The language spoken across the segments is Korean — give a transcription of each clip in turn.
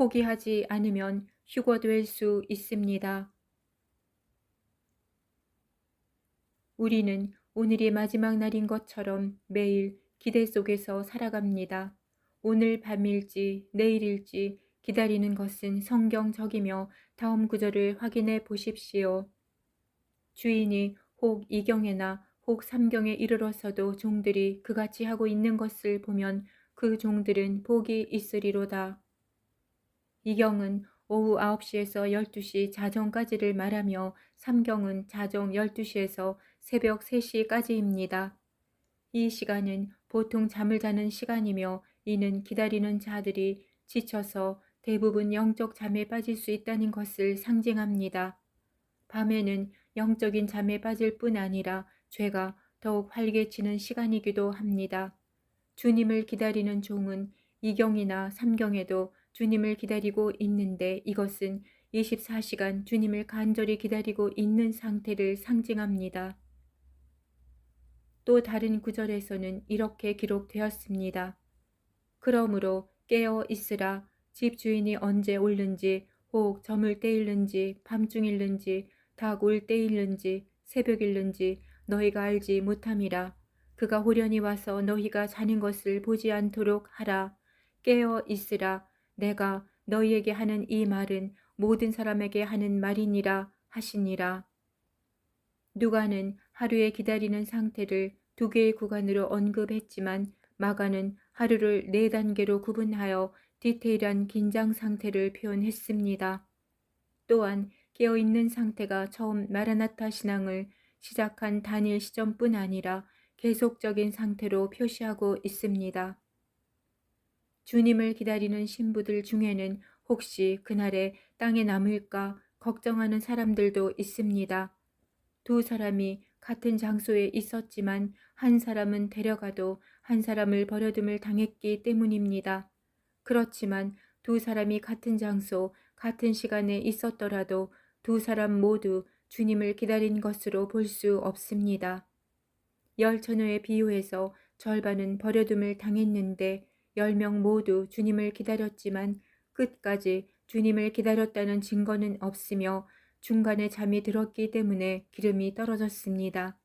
포기하지 않으면 휴거될 수 있습니다. 우리는 오늘이 마지막 날인 것처럼 매일 기대 속에서 살아갑니다. 오늘 밤일지 내일일지 기다리는 것은 성경적이며 다음 구절을 확인해 보십시오. 주인이 혹 이경에나 혹 삼경에 이르러서도 종들이 그같이 하고 있는 것을 보면 그 종들은 복이 있으리로다. 이경은 오후 9시에서 12시 자정까지를 말하며 삼경은 자정 12시에서 새벽 3시까지입니다. 이 시간은 보통 잠을 자는 시간이며 이는 기다리는 자들이 지쳐서 대부분 영적 잠에 빠질 수 있다는 것을 상징합니다. 밤에는 영적인 잠에 빠질 뿐 아니라 죄가 더욱 활개치는 시간이기도 합니다. 주님을 기다리는 종은 이경이나 삼경에도 주님을 기다리고 있는데 이것은 24시간 주님을 간절히 기다리고 있는 상태를 상징합니다. 또 다른 구절에서는 이렇게 기록되었습니다. 그러므로 깨어 있으라 집 주인이 언제 올는지 혹 저물 때일는지 밤중일는지 닭올 때일는지 새벽일는지 너희가 알지 못함이라 그가 호련히 와서 너희가 자는 것을 보지 않도록 하라 깨어 있으라 내가 너희에게 하는 이 말은 모든 사람에게 하는 말이니라 하시니라 누가는 하루에 기다리는 상태를 두 개의 구간으로 언급했지만 마가는 하루를 네 단계로 구분하여 디테일한 긴장 상태를 표현했습니다. 또한 깨어있는 상태가 처음 마라나타 신앙을 시작한 단일 시점뿐 아니라 계속적인 상태로 표시하고 있습니다. 주님을 기다리는 신부들 중에는 혹시 그날에 땅에 남을까 걱정하는 사람들도 있습니다. 두 사람이 같은 장소에 있었지만 한 사람은 데려가도 한 사람을 버려둠을 당했기 때문입니다. 그렇지만 두 사람이 같은 장소, 같은 시간에 있었더라도 두 사람 모두 주님을 기다린 것으로 볼 수 없습니다. 열 처녀에 비유해서 절반은 버려둠을 당했는데 열 명 모두 주님을 기다렸지만 끝까지 주님을 기다렸다는 증거는 없으며 중간에 잠이 들었기 때문에 기름이 떨어졌습니다.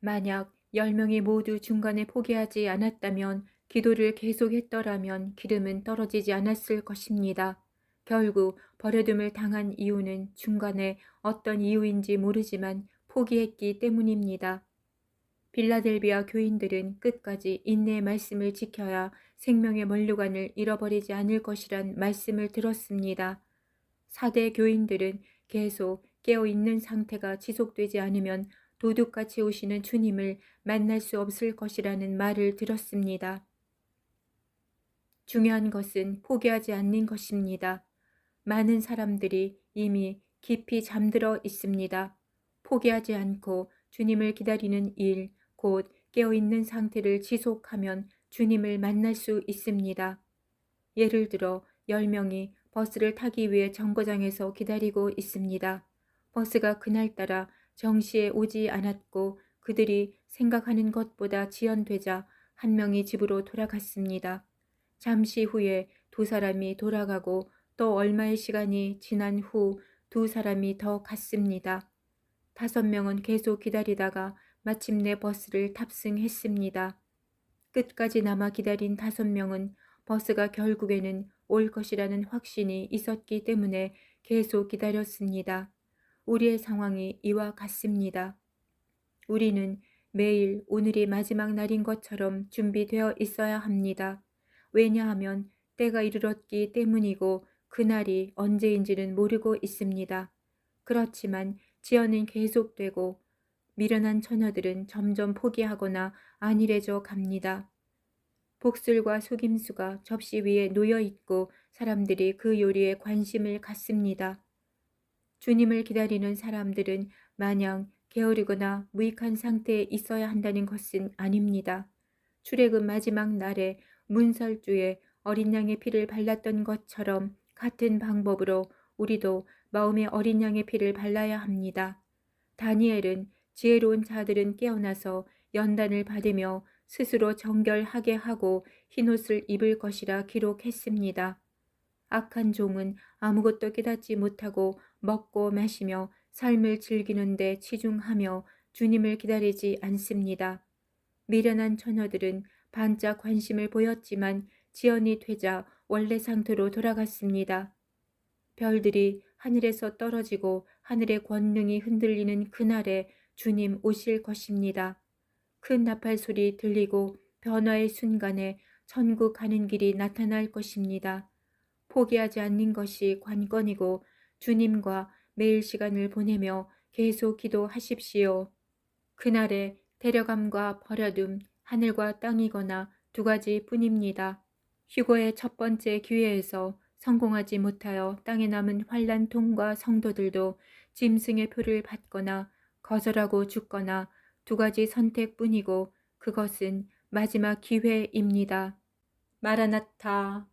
만약 열 명이 모두 중간에 포기하지 않았다면 기도를 계속했더라면 기름은 떨어지지 않았을 것입니다. 결국 버려둠을 당한 이유는 중간에 어떤 이유인지 모르지만 포기했기 때문입니다. 빌라델비아 교인들은 끝까지 인내의 말씀을 지켜야 생명의 면류관을 잃어버리지 않을 것이란 말씀을 들었습니다. 사대 교인들은 계속 깨어있는 상태가 지속되지 않으면 도둑같이 오시는 주님을 만날 수 없을 것이라는 말을 들었습니다. 중요한 것은 포기하지 않는 것입니다. 많은 사람들이 이미 깊이 잠들어 있습니다. 포기하지 않고 주님을 기다리는 일, 곧 깨어있는 상태를 지속하면 주님을 만날 수 있습니다. 예를 들어 10명이 버스를 타기 위해 정거장에서 기다리고 있습니다. 버스가 그날따라 정시에 오지 않았고 그들이 생각하는 것보다 지연되자 한 명이 집으로 돌아갔습니다. 잠시 후에 두 사람이 돌아가고 또 얼마의 시간이 지난 후 두 사람이 더 갔습니다. 다섯 명은 계속 기다리다가 마침내 버스를 탑승했습니다. 끝까지 남아 기다린 다섯 명은 버스가 결국에는 올 것이라는 확신이 있었기 때문에 계속 기다렸습니다. 우리의 상황이 이와 같습니다. 우리는 매일 오늘이 마지막 날인 것처럼 준비되어 있어야 합니다. 왜냐하면 때가 이르렀기 때문이고 그날이 언제인지는 모르고 있습니다. 그렇지만 지연은 계속되고 미련한 처녀들은 점점 포기하거나 안일해져 갑니다. 복술과 속임수가 접시 위에 놓여 있고 사람들이 그 요리에 관심을 갖습니다. 주님을 기다리는 사람들은 마냥 게으르거나 무익한 상태에 있어야 한다는 것은 아닙니다. 출애굽 마지막 날에 문설주에 어린 양의 피를 발랐던 것처럼 같은 방법으로 우리도 마음의 어린 양의 피를 발라야 합니다. 다니엘은 지혜로운 자들은 깨어나서 연단을 받으며 스스로 정결하게 하고 흰옷을 입을 것이라 기록했습니다. 악한 종은 아무것도 깨닫지 못하고 먹고 마시며 삶을 즐기는데 치중하며 주님을 기다리지 않습니다. 미련한 처녀들은 반짝 관심을 보였지만 지연이 되자 원래 상태로 돌아갔습니다. 별들이 하늘에서 떨어지고 하늘의 권능이 흔들리는 그날에 주님 오실 것입니다. 큰 나팔 소리 들리고 변화의 순간에 천국 가는 길이 나타날 것입니다. 포기하지 않는 것이 관건이고 주님과 매일 시간을 보내며 계속 기도하십시오. 그날의 데려감과 버려둠, 하늘과 땅이거나 두 가지 뿐입니다. 휴거의 첫 번째 기회에서 성공하지 못하여 땅에 남은 환란통과 성도들도 짐승의 표를 받거나 거절하고 죽거나 두 가지 선택뿐이고 그것은 마지막 기회입니다. 마라나타